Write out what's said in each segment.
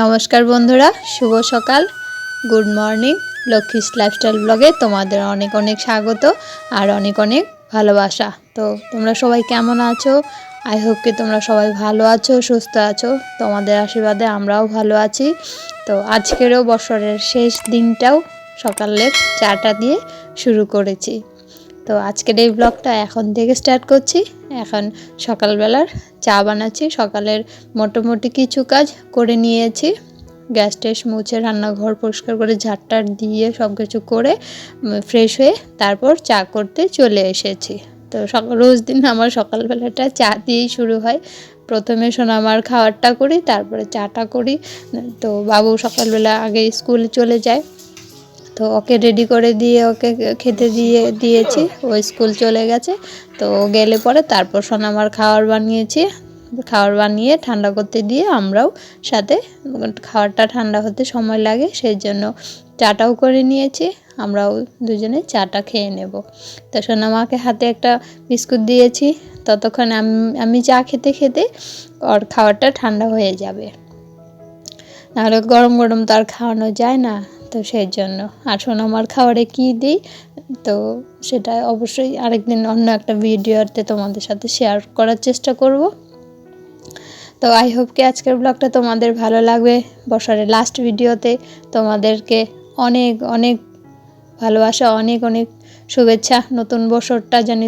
নমস্কার বন্ধুরা, শুভ সকাল। গুড মর্নিং লক্ষ্মীস লাইফস্টাইল ব্লগে তোমাদের অনেক অনেক স্বাগত আর অনেক অনেক ভালোবাসা। তো তোমরা সবাই কেমন আছো? আই হোপ কি তোমরা সবাই ভালো আছো, সুস্থ আছো। তোমাদের আশীর্বাদে আমরাও ভালো আছি। তো আজকেরও বছরের শেষ দিনটাও সকালের চাটা দিয়ে শুরু করেছি। তো আজকের এই ব্লগটা এখন থেকে স্টার্ট করছি। এখন সকালবেলার চা বানাচ্ছি। সকালের মোটামুটি কিছু কাজ করে নিয়েছি। গ্যাস টেস মুছে রান্নাঘর পরিষ্কার করে ঝাড়টার দিয়ে সব কিছু করে ফ্রেশ হয়ে তারপর চা করতে চলে এসেছি। তো সকাল রোজ দিন আমার সকালবেলাটা চা দিয়েই শুরু হয়। প্রথমে সোনামার খাওয়ারটা করি, তারপরে চাটা করি। তো বাবু সকালবেলা আগে স্কুলে চলে যায়। তো ওকে রেডি করে দিয়ে ওকে খেতে দিয়ে, দিয়েছি। ও স্কুল চলে গেছে। তো গেলে পরে তারপর সোনামার খাবার বানিয়েছি। খাবার বানিয়ে ঠান্ডা করতে দিয়ে আমরাও সাথে খাবারটা ঠান্ডা হতে সময় লাগে সেই জন্য চাটাও করে নিয়েছি। আমরাও দুজনে চাটা খেয়ে নেব। তো সোনামাকে হাতে একটা বিস্কুট দিয়েছি। ততক্ষণ আমি চা খেতে খেতে ওর খাবারটা ঠান্ডা হয়ে যাবে। নাহলে গরম গরম তো আর খাওয়ানো যায় না। তো সেই জন্য আর সোনামার খাবারে কী দিই, তো সেটা অবশ্যই আরেকদিন অন্য একটা ভিডিওতে তোমাদের সাথে শেয়ার করার চেষ্টা করব। তো আই হোপ কি আজকের ব্লগটা তোমাদের ভালো লাগবে। বছরের লাস্ট ভিডিওতে তোমাদেরকে অনেক অনেক ভালোবাসা, অনেক অনেক শুভেচ্ছা। নতুন বছরটা জানি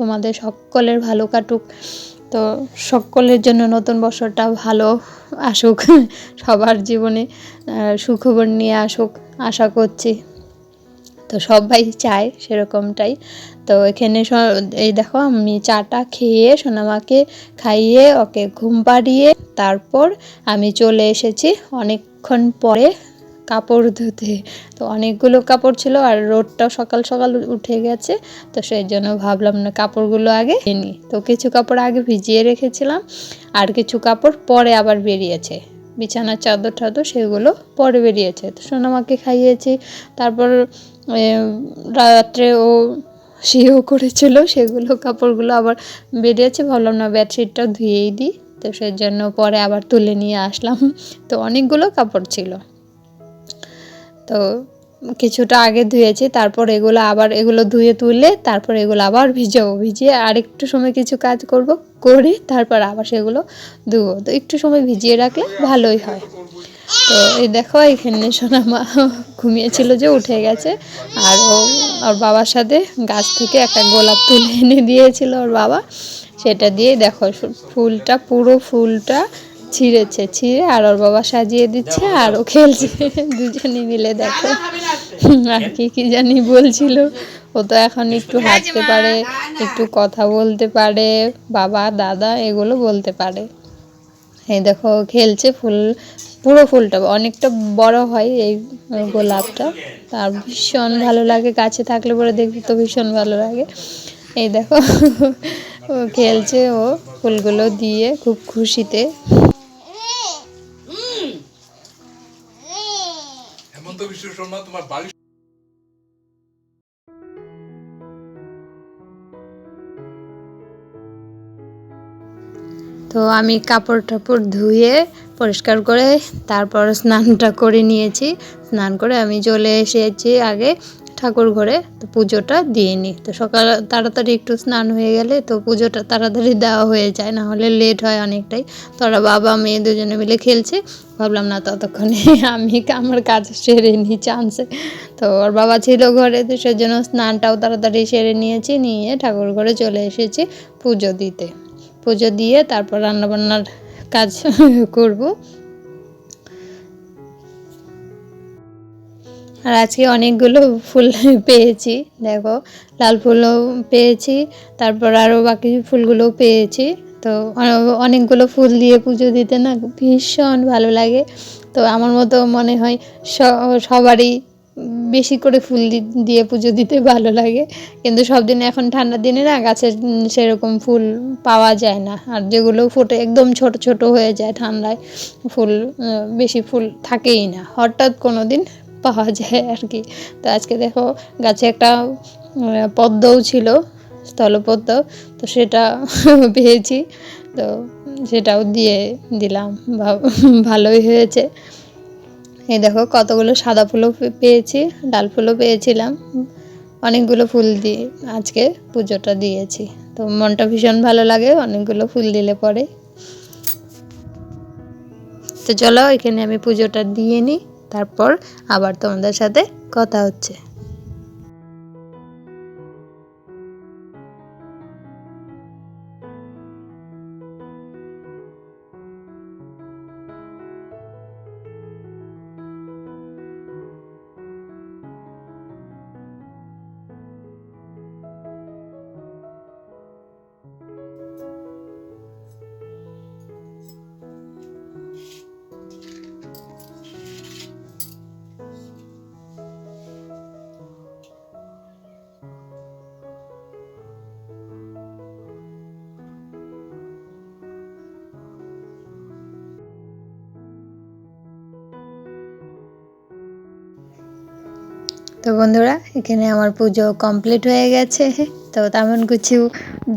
তোমাদের সকলের ভালো কাটুক। তো সকলের জন্য নতুন বছরটা ভালো আসুক, সবার জীবনে সুখবর নিয়ে আসুক, আশা করছি। তো সবাই চায় সেরকমটাই। তো এখানে এই দেখো আমি চাটা খেয়ে সোনামাকে খাইয়ে ওকে ঘুম পাড়িয়ে তারপর আমি চলে এসেছি। অনেকক্ষণ পরে কাপড় ধুতে। তো অনেকগুলো কাপড় ছিল আর রোদটাও সকাল সকাল উঠে গেছে। তো সেই জন্য ভাবলাম না কাপড়গুলো আগে নিই। তো কিছু কাপড় আগে ভিজিয়ে রেখেছিলাম আর কিছু কাপড় পরে আবার বেরিয়েছে। বিছানার চাদর টাদর সেগুলো পরে বেরিয়েছে। তো সোনামাকে খাইয়েছি। তারপর রাত্রে ও সেও করেছিল। সেগুলো কাপড়গুলো আবার বেরিয়েছে। ভাবলাম না বেডশিটটা ধুয়েই দিই। তো সেই জন্য পরে আবার তুলে নিয়ে আসলাম। তো অনেকগুলো কাপড় ছিল। তো কিছুটা আগে ধুয়েছি, তারপর এগুলো আবার এগুলো ধুয়ে তুলে তারপর এগুলো আবার ভিজাবো, ভিজিয়ে আর একটু সময় কিছু কাজ করব, করে তারপর আবার সেগুলো ধুবো। তো একটু সময় ভিজিয়ে রাখলে ভালোই হয়। তো এই দেখো, এখানে সোনা মা ঘুমিয়েছিল যে উঠে গেছে। আর ও, ওর বাবার সাথে গাছ থেকে একটা গোলাপ তুলে এনে দিয়েছিল ওর বাবা। সেটা দিয়ে দেখো, ফুলটা, পুরো ফুলটা ছিঁড়েছে ছিঁড়ে আর ওর বাবা সাজিয়ে দিচ্ছে আর ও খেলছে। দুজনে মিলে দেখো। আর কি কি জানি বলছিল। ও তো এখন একটু হাঁটতে পারে একটু কথা বলতে পারে বাবা দাদা এগুলো বলতে পারে। এই দেখো খেলছে ফুল পুরো ফুলটা অনেকটা বড় হয় এই গোলাপটা। তার ভীষণ ভালো লাগে গাছে থাকলে পরে দেখতে তো ভীষণ ভালো লাগে। এই দেখো ও খেলছে ও ফুলগুলো দিয়ে খুব খুশিতে। হেমন্ত বিশ্ব শর্মা তোমার বাড়ি তো আমি কাপড় টাপড় ধুয়ে পরিষ্কার করে তারপর স্নানটা করে নিয়েছি। স্নান করে আমি চলে এসেছি আগে। ঠাকুর ঘরে তো পুজোটা দিয়ে নিই। তো সকাল তাড়াতাড়ি একটু স্নান হয়ে গেলে তো পুজোটা তাড়াতাড়ি দেওয়া হয়ে যায়, না হলে লেট হয় অনেকটাই। তো ওরা বাবা, মেয়ে দুজনে মিলে খেলছে। ভাবলাম, না, ততক্ষণে আমি আমার কাজ সেরে নিই চান্সে তো ওর বাবা ছিল ঘরে, তো সেজন্য স্নানটাও তাড়াতাড়ি সেরে নিয়েছি, নিয়ে ঠাকুর ঘরে চলে এসেছি পুজো দিতে। পুজো দিয়ে তারপর রান্নাবান্নার কাজ করব। আর আজকে অনেকগুলো ফুল পেয়েছি, দেখো, লাল ফুলও পেয়েছি, তারপর আরও বাকি ফুলগুলোও পেয়েছি। তো অনেকগুলো ফুল দিয়ে পুজো দিতে না ভীষণ ভালো লাগে। তো আমার মতো মনে হয় সবারই বেশি করে ফুল দিয়ে পুজো দিতে ভালো লাগে। কিন্তু সব দিনে এখন ঠান্ডার দিনে না গাছের সেরকম ফুল পাওয়া যায় না। আর যেগুলো ফুটে একদম ছোট ছোট হয়ে যায় ঠান্ডায়, ফুল বেশি ফুল থাকেই না। হঠাৎ কোনো দিন পাওয়া যায় আর কি। তো আজকে দেখো গাছে একটা পদ্মও ছিল, স্থলপদ্ম, তো সেটা পেয়েছি। তো সেটাও দিয়ে দিলাম ভালোই হয়েছে। এই দেখো কতগুলো সাদা ফুলও পেয়েছি, ডাল ফুলও পেয়েছিলাম। অনেকগুলো ফুল দিয়ে আজকে পুজোটা দিয়েছি। তো মনটা ভীষণ ভালো লাগে, অনেকগুলো ফুল দিলে পরে। তো চলো এখানে আমি পুজোটা দিয়ে নিই। তারপর আবার তোমাদের সাথে কথা হচ্ছে। তো বন্ধুরা, এখানে আমার পুজো কমপ্লিট হয়ে গেছে। তো তেমন কিছু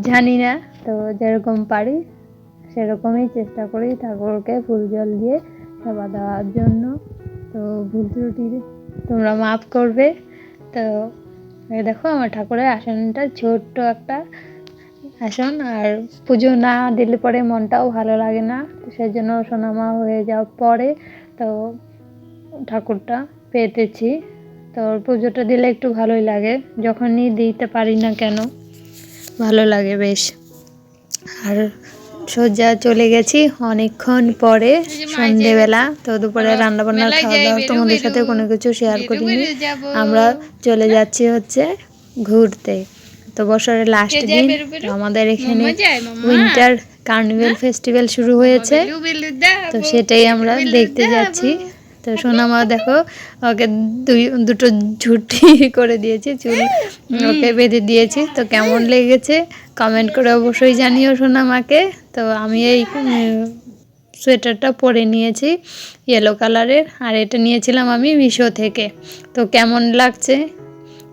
জানি না। তো যেরকম পারি, সেরকমই চেষ্টা করি ঠাকুরকে ফুল জল দিয়ে সেবা দেওয়ার জন্য। তো ভুল ত্রুটি তোমরা মাফ করবে। তো দেখো, আমার ঠাকুরের আসনটা ছোট্ট একটা আসন। আর পুজো না দিলে পরে মনটাও ভালো লাগে না। সেই জন্য সোনামা হয়ে যাওয়ার পরে তো ঠাকুরটা পেতেছি। তো পুজোটা দিলে একটু ভালোই লাগে। যখনই দিতে পারি না কেন ভালো লাগে বেশ। আর সোজা চলে গেছি অনেকক্ষণ পরে সন্ধেবেলা। তো দুপুরে রান্না বান্না খাওয়া দাওয়া তোমাদের সাথে কোনো কিছু শেয়ার করিনি। আমরা চলে যাচ্ছি হচ্ছে ঘুরতে। তো বছরের লাস্ট দিন আমাদের এখানে উইন্টার কার্নিভেল ফেস্টিভ্যাল শুরু হয়েছে। তো সেটাই আমরা দেখতে যাচ্ছি। তো সোনামা দেখো, ওকে দুই, দুটো ঝুটি করে দিয়েছি, চুল ওকে বেঁধে দিয়েছি। তো কেমন লেগেছে? কমেন্ট করে অবশ্যই জানিও সোনামাকে তো আমি এই সোয়েটারটা পরে নিয়েছি ইয়েলো কালারের আর এটা নিয়েছিলাম আমি মিশো থেকে। তো কেমন লাগছে?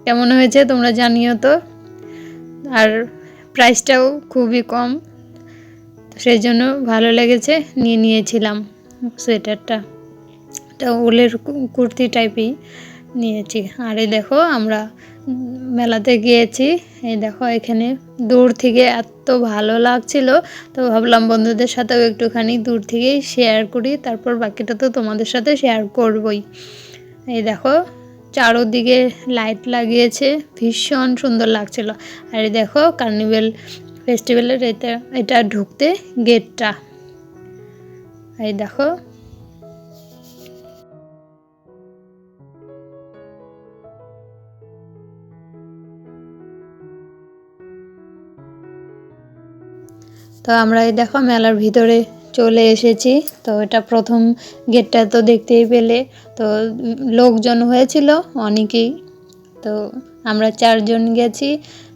কেমন হয়েছে তোমরা জানিও তো। আর প্রাইসটাও খুবই কম। সেই জন্য ভালো লেগেছে, নিয়ে নিয়েছিলাম সোয়েটারটা এটা উলের কুর্তি টাইপই নিয়েছি। আর এই দেখো আমরা মেলাতে গিয়েছি। এই দেখো এখানে দূর থেকে এত ভালো লাগছিল। তো ভাবলাম বন্ধুদের সাথেও একটুখানি দূর থেকেই শেয়ার করি। তারপর বাকিটা তো তোমাদের সাথে শেয়ার করবই। এই দেখো চারোদিকে লাইট লাগিয়েছে। ভীষণ সুন্দর লাগছিল। আর এই দেখো কার্নিভেল ফেস্টিভ্যালের এটা এটা ঢুকতে গেটটা এই দেখো তো আমরা এই দেখো মেলার ভিতরে চলে এসেছি। তো এটা প্রথম গেটটা তো দেখতেই পেলে। তো লোকজন হয়েছিল অনেকেই। তো আমরা চারজন গেছি।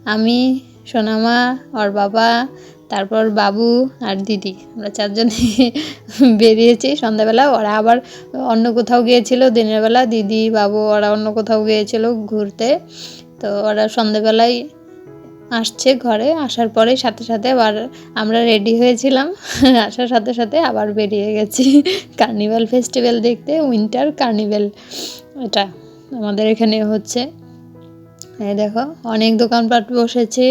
আমি, সোনামা, ওর বাবা, তারপর বাবু আর দিদি। আমরা চারজন বেরিয়েছি সন্ধ্যাবেলা। ওরা আবার অন্য কোথাও গিয়েছিল দিনের বেলা। দিদি, বাবু, ওরা অন্য কোথাও গিয়েছিল ঘুরতে। তো ওরা সন্ধ্যাবেলায় আসছে ঘরে, আসার পরে সাথে সাথে আবার আমরা রেডি হয়েছিলাম। আসার সাথে সাথে আবার বেরিয়ে গেছি। কার্নিভাল ফেস্টিভ্যাল দেখতে উইন্টার কার্নিভেল এটা আমাদের এখানে হচ্ছে। এই দেখো, অনেক দোকানপাট বসেছে।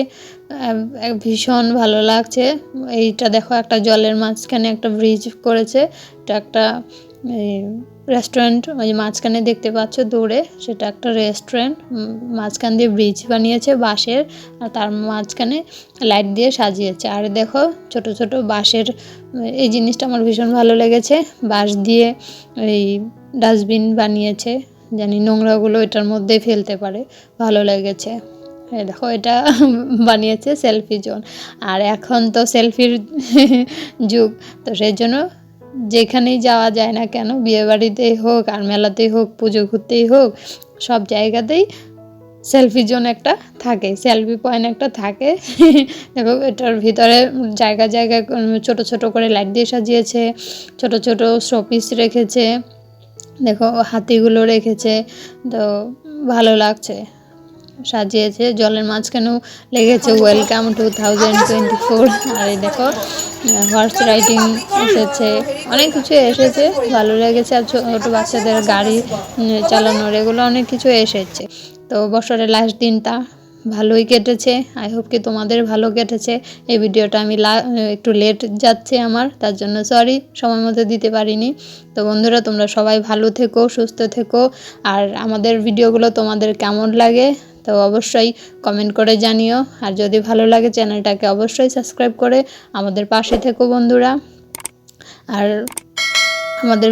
ভীষণ ভালো লাগছে। এইটা দেখো একটা জলের মাঝখানে একটা ব্রিজ করেছে। এটা একটা রেস্টুরেন্ট ওই মাঝখানে দেখতে পাচ্ছ দূরে, সেটা একটা রেস্টুরেন্ট মাঝখান দিয়ে ব্রিজ বানিয়েছে বাঁশের, আর তার মাঝখানে লাইট দিয়ে সাজিয়েছে। আর দেখো ছোট ছোট বাঁশের এই জিনিসটা আমার ভীষণ ভালো লেগেছে। বাঁশ দিয়ে এই ডাস্টবিন বানিয়েছে, জানি নোংরাগুলো এটার মধ্যে ফেলতে পারে, ভালো লেগেছে। দেখো, এটা বানিয়েছে সেলফি জোন আর এখন তো সেলফির যুগ, তো সেই জন্য যেখানেই যাওয়া যায় না কেন, বিয়েবাড়িতেই হোক, আর মেলাতেই হোক, পুজো ঘুরতেই হোক, সব জায়গাতেই সেলফি জোন একটা থাকে সেলফি পয়েন্ট একটা থাকে। দেখো, এটার ভিতরে জায়গা জায়গা ছোট ছোট করে লাইট দিয়ে সাজিয়েছে, ছোট ছোট শোপিস রেখেছে, দেখো, হাতিগুলো রেখেছে, তো ভালো লাগছে। সাজিয়েছে, জলের মাঝখানেও লেগেছে welcome to thousand twenty four আর এই দেখো হর্স রাইডিং এসেছে, অনেক কিছু এসেছে, ভালো লেগেছে। আর ছোটো বাচ্চাদের গাড়ি চালানোর এগুলো অনেক কিছু এসেছে। তো বছরের লাস্ট দিনটা ভালোই কেটেছে। আই হোপ কি তোমাদের ভালো কেটেছে। এই ভিডিওটা আমি একটু লেট যাচ্ছে আমার, তার জন্য সরি সময় মতো দিতে পারিনি। তো বন্ধুরা, তোমরা সবাই ভালো থেকো, সুস্থ থেকো। আর আমাদের ভিডিওগুলো তোমাদের কেমন লাগে? তো অবশ্যই কমেন্ট করে জানিও। আর যদি ভালো লাগে চ্যানেলটাকে অবশ্যই সাবস্ক্রাইব করে আমাদের পাশে থেকো বন্ধুরা। আর আমাদের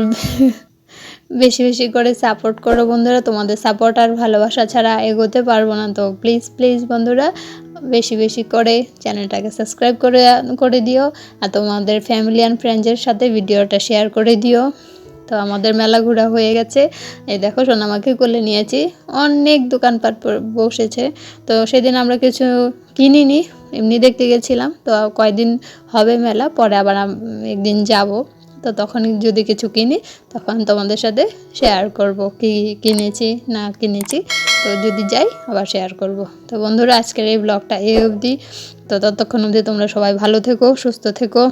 বেশি বেশি করে সাপোর্ট করো বন্ধুরা। তোমাদের সাপোর্ট আর ভালোবাসা ছাড়া এগোতে পারব না। তো প্লিজ প্লিজ বন্ধুরা, বেশি বেশি করে চ্যানেলটাকে সাবস্ক্রাইব করে করে দিও। আর তোমাদের ফ্যামিলি অ্যান্ড ফ্রেন্ডসের সাথে ভিডিওটা শেয়ার করে দিও। তো আমাদের মেলা ঘোরা হয়ে গেছে। এই দেখো সোনামাকে কোলে নিয়েছি। অনেক দোকানপাট বসেছে। তো সেদিন আমরা কিছু কিনিনি, এমনি দেখতে গেছিলাম। তো কয়দিন হবে মেলা, পরে আবার একদিন যাব। তো তখন যদি কিছু কিনি, তখন তোমাদের সাথে শেয়ার করব কি কিনেছি, না কিনেছি। তো যদি যাই, আবার শেয়ার করব। তো বন্ধুরা, আজকের এই ব্লগটা এই অবধি। তো ততক্ষণ অবধি তোমরা সবাই ভালো থেকো, সুস্থ থেকো।